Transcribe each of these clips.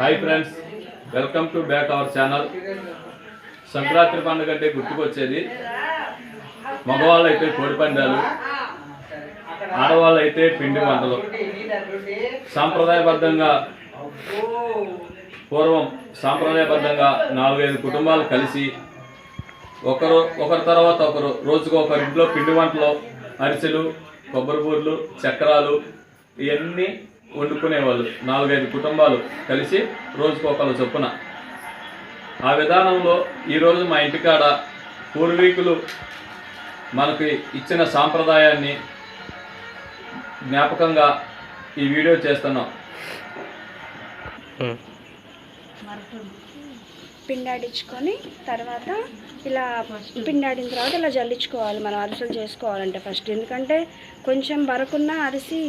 Hi friends welcome to back our channel Sankranti పండుగ అంటే గుర్తుకొచ్చేది. మగవాళ్ళు అయితే కోడి పందాలు ఆడవాళ్ళు అయితే పిండి వంటలు. సాంప్రదాయబద్ధంగా పూర్వం సాంప్రదాయబద్ధంగా నాలుగైదు కుటుంబాలు కలిసి ఒకరు ఒకరి తర్వాత ఒకరు రోజుకు ఒకరి ఇంట్లో పిండి వంటలు అరిసెలు కొబ్బరి బూర్లు చక్రాలు ఇవన్నీ వండుకునేవాళ్ళు. నాలుగైదు కుటుంబాలు కలిసి రోజుకు ఒకరు చొప్పున. ఆ విధానంలో ఈరోజు మా ఇంటికాడ పూర్వీకులు మనకి ఇచ్చిన సాంప్రదాయాన్ని జ్ఞాపకంగా ఈ వీడియో చేస్తున్నాం. పిండాడించుకొని తర్వాత ఇలా పిండాడిన తర్వాత ఇలా జల్లించుకోవాలి మనం అరిసెలు చేసుకోవాలంటే ఫస్ట్ ఎందుకంటే కొంచెం బరకున్న అరిసి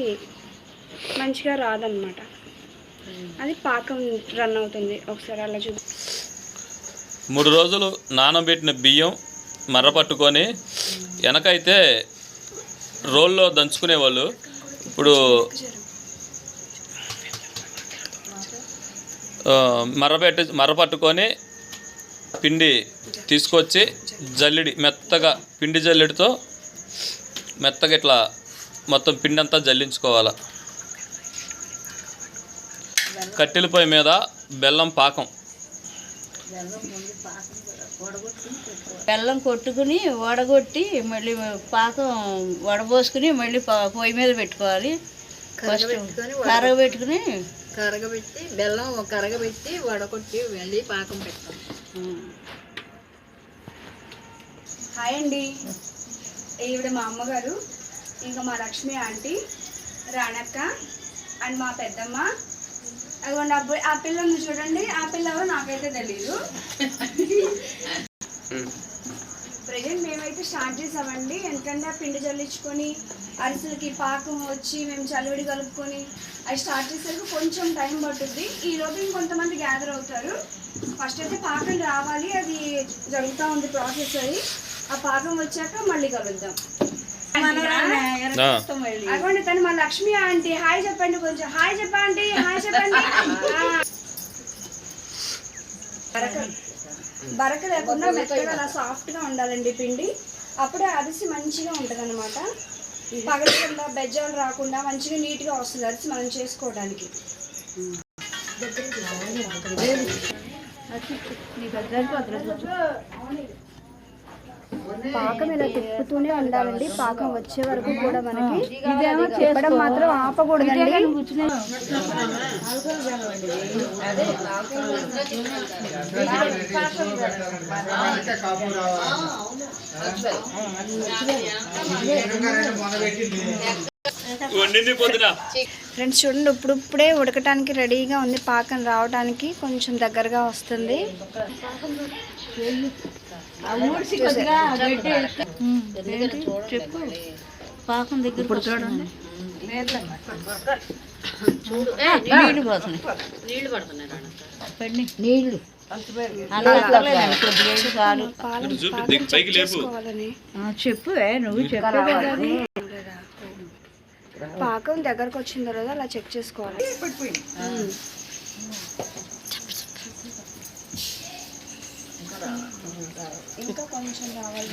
మంచిగా రాదనమాట అది పాకం రన్ అవుతుంది. ఒకసారి అలా చూ మూడు రోజులు నానబెట్టిన బియ్యం మర్ర పట్టుకొని వెనకైతే రోల్లో దంచుకునేవాళ్ళు. ఇప్పుడు మర్రపెట్టి మర్ర పట్టుకొని పిండి తీసుకొచ్చి జల్లిడి మెత్తగా పిండి జల్లెడితో మెత్తగా ఇట్లా మొత్తం పిండి అంతా జల్లించుకోవాలి. కట్టెల పొయ్యి మీద బెల్లం పాకం. బెల్లం కొట్టుకుని వడగొట్టి మళ్ళీ పాకం వడబోసుకుని మళ్ళీ ప- పొయ్యి మీద పెట్టుకోవాలి. ఫస్ట్ కరగబెట్టుకుని కరగబెట్టి బెల్లం కరగబెట్టి వడకొట్టి వెళ్ళి పాకం పెడతాం హాయ్ అండి. ఈవిడ మా అమ్మగారు ఇంకా మా లక్ష్మి ఆంటీ రాణక్క అండ్ మా పెద్దమ్మ అదిగోండి అబ్బాయి ఆ పిల్ల ఉంది చూడండి ఆ పిల్ల ఎవరో నాకైతే తెలీదు. ప్రజెంట్ మేమైతే స్టార్ట్ చేసామండి. ఎందుకంటే ఆ పిండి జల్లించుకొని అరిసెలకి పాకం వచ్చి మేము చలివిడి కలుపుకొని అవి స్టార్ట్ చేసరికి కొంచెం టైం పట్టుద్ది. ఈ లోపు ఇంకొంతమంది గ్యాదర్ అవుతారు. ఫస్ట్ అయితే పాకం రావాలి అది జరుగుతూ ఉంది ప్రాసెస్ అది. ఆ పాకం వచ్చాక మళ్ళీ కలుద్దాం. అటువంటి తను మా లక్ష్మి ఆంటీ. హాయ్ చెప్పండి కొంచెం. హాయ్ చెప్పండి హాయ్ చెప్పండి. బరక బరక లేకుండా మెత్తగా అలా సాఫ్ట్గా ఉండాలండి పిండి. అప్పుడే అరిసి మంచిగా ఉంటుంది అనమాట పగలకుండా బెజ్జాలు రాకుండా మంచిగా నీట్గా వస్తుంది అరిసి మనం చేసుకోవడానికి. పాకం ఇలా తిప్పుతూనే ఉండాలండి. పాకం వచ్చే వరకు కూడా మనకి తిప్పడం మాత్రం ఆపకూడదండి. ఫ్రెండ్స్ చూడండి ఇప్పుడు ఇప్పుడే ఉడకటానికి రెడీగా ఉంది. పాకం రావడానికి కొంచెం దగ్గరగా వస్తుంది. చెప్పు పాకం దగ్గర చూడండి నీళ్ళు పడుతున్నాయి నువ్వు చెప్పు. పాకం దగ్గరకు వచ్చిన తర్వాత అలా చెక్ చేసుకోవాలి. ఇంకా కొంచెం పాకం?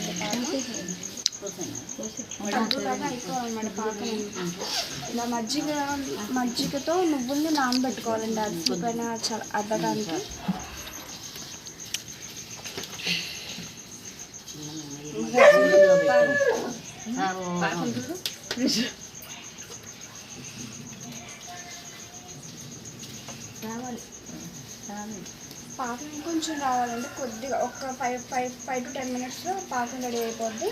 అన్నమాట పాకం. ఇలా మజ్జిగ మజ్జిగతో నువ్వుల్ని నానబెట్టుకోవాలండి అరిసి పైన చ- అద్దడానికి పాకం కొంచెం రావాలంటే కొద్దిగా ఒక five five five to ten మినిట్స్లో పాకం రెడీ అయిపోద్ది.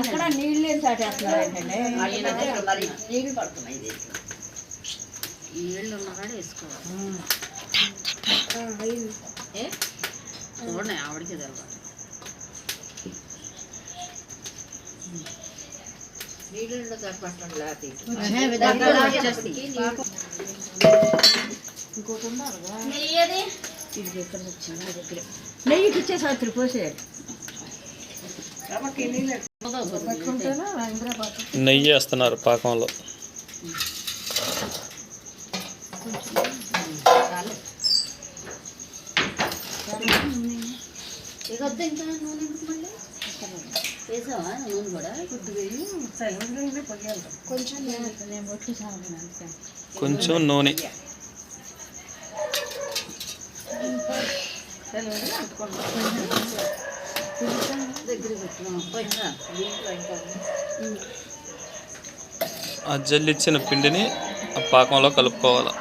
అక్కడ నీళ్ళు ఏం సాటేస్తున్నారు ఏంటండి మరి నీళ్ళు పడుతున్నాయి నీళ్ళు వేసుకోవాలి. చూడండి ఆవిడకి తెలవాలి. నీళ్ళు. తప్పట్టండి లేకపోతే నెయ్యి ఇచ్చేసారి పోసేయాలి. నెయ్యి వేస్తున్నారు పాకంలో. చాలు. ఇక వద్ద ఇంకా నూనె ఎందుకు మళ్ళీ? వేసావా నూనె కూడా? కొంచెం నేను. ఆ జల్లిచ్చిన పిండిని ఆ పాకంలో కలుపుకోవాలి.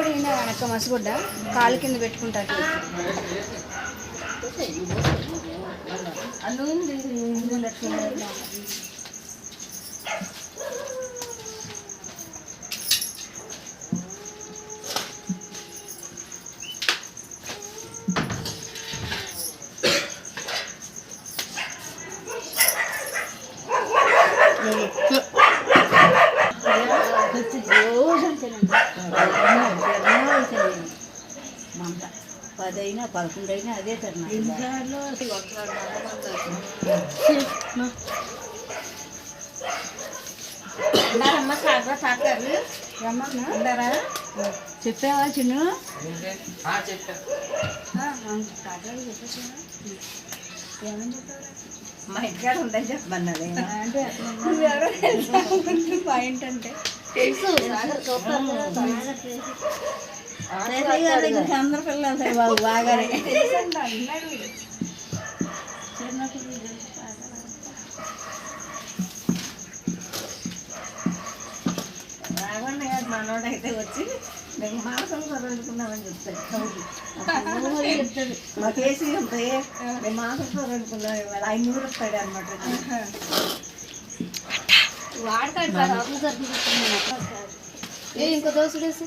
కూడా ఏంటో వెనక మసిగుడ్డ కాలు కింద పెట్టుకుంటారు మంట పదైనా పదకొండు అయినా అదే ఉన్నారా చెప్పావా చిన్ను? మా ఇంటికాడ ఉందని చెప్పమన్నది పాయింట్ అంటే. తెలుసు. అందరు పిల్లలు బాబు బాగానే. మనోడైతే వచ్చి మేము మాంసం కొనుక్కున్నామని చెప్తాడు. చెప్తాడు. మా కేసీ ఉంటాయి మేము మాంసం ఇవాళ ఐనూరు వస్తాడు అనమాట వాడతాడు సార్ ఇంకో దోశ వేసి.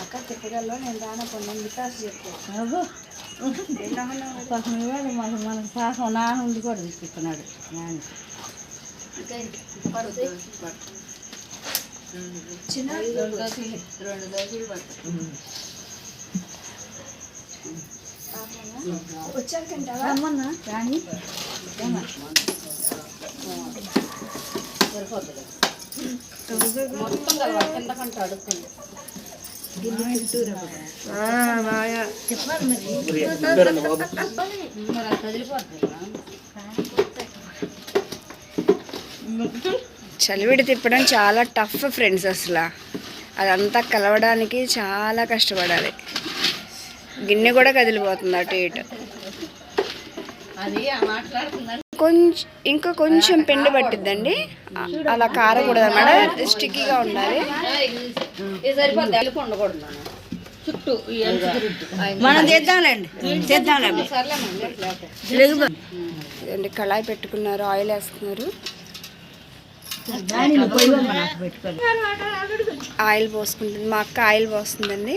అక్క తిప్పగల్లో నేను రాన పొందని వికాస్ చెప్పు పాపం ఇవాళ మనకు మనకు పాపం నాన్న ఉండి కూడా తీసుకున్నాడు నాన్న చిన్న రెండు దోశలు రెండు దోశలు పడతాయి వచ్చాక తింటావా రమ్మన్నా? రాణి? ఏమా సరిపోతుంది మొత్తం కింద కంటే అడుక్కుంది చలివిడి తిప్పడం చాలా టఫ్ ఫ్రెండ్స్ అసలు. అదంతా కలవడానికి చాలా కష్టపడాలి. గిన్నె కూడా కదిలిపోతుంది అటు ఇటు. అది కొంచెం ఇంకా కొంచెం పిండి పట్టిద్దండి. అలా కారకూడదు అన్నమాట స్టిక్కీగా ఉండాలి. మనం చుట్టూ చేద్దాంలేండి. కళాయి పెట్టుకున్నారు ఆయిల్ వేస్తున్నారు. ఆయిల్ పోసుకుంటుంది. మా అక్క ఆయిల్ పోస్తుందండి.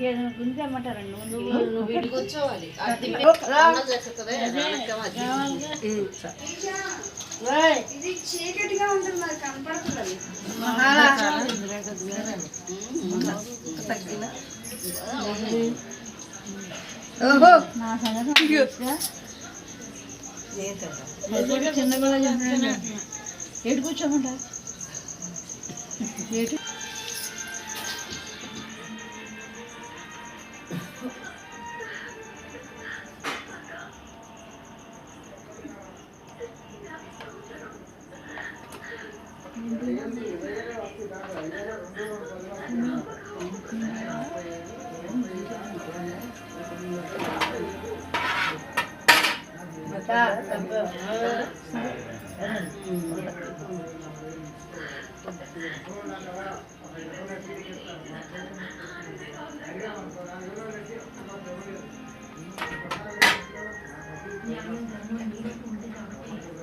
ఇంకేదైనా గుంజమ్మంటారండి నువ్వు వీడికి వచ్చేవాలి ఇది చీకటిగా ఉంటుంది మరి కనపడుతుంది నా సంగతి చిన్న పిల్ల ఏడు కూర్చోమంటారు ఏడు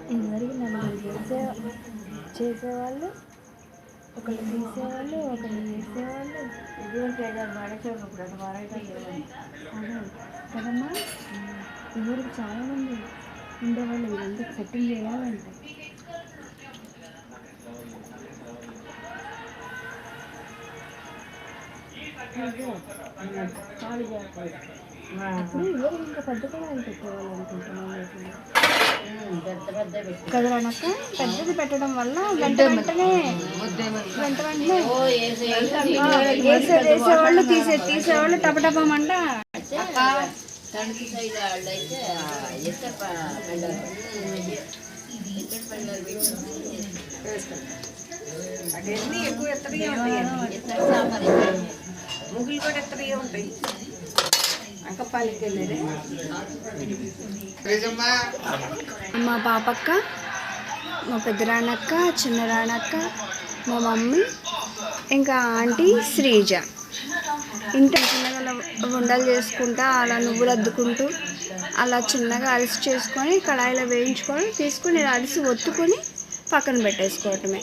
ఇదివరకు నలుగురు చేసే చేసేవాళ్ళు ఒకళ్ళు తీసేవాళ్ళు ఒకళ్ళు వేసేవాళ్ళు ఇదివరకు ఏదో వాడేసేవాళ్ళు ఇప్పుడు అది అదే కదమ్మా? ఇదివరకు చాలా మంది ఉండేవాళ్ళు ఇదంతా సెట్టింగ్ చేయాలంటే. అప్పుడు ఇంకా పెద్ద పెట్టేవాళ్ళు అనుకుంటున్నాను కదలనక్క పెద్దది పెట్టడం వల్ల వెంట వెంటనే వెంట వెంటనే వేసేవాళ్ళు తీసే తీసేవాళ్ళు టపటపమంట. తణుకు సైడ్ వాళ్ళు అయితే ఎక్కడ పండుగ ఎక్కడ పండుగ అవన్నీ ఎక్కువ ఎత్తడిగా ఉంటాయి సాంబార్ ముగ్గులు కూడా ఎత్తడిగా ఉంటాయి. వెళ్ళేదే. మా పాపక్క మా పెద్ద రానక్క చిన్న రానక్క మా మమ్మీ ఇంకా ఆంటీ శ్రీజ. ఇంట్లో చిన్నగా వండలు చేసుకుంటా అలా నువ్వులు అద్దుకుంటూ అలా చిన్నగా అరిసి చేసుకొని కడాయిలో వేయించుకొని తీసుకొని అరిసి ఒత్తుకొని పక్కన పెట్టేసుకోవటమే.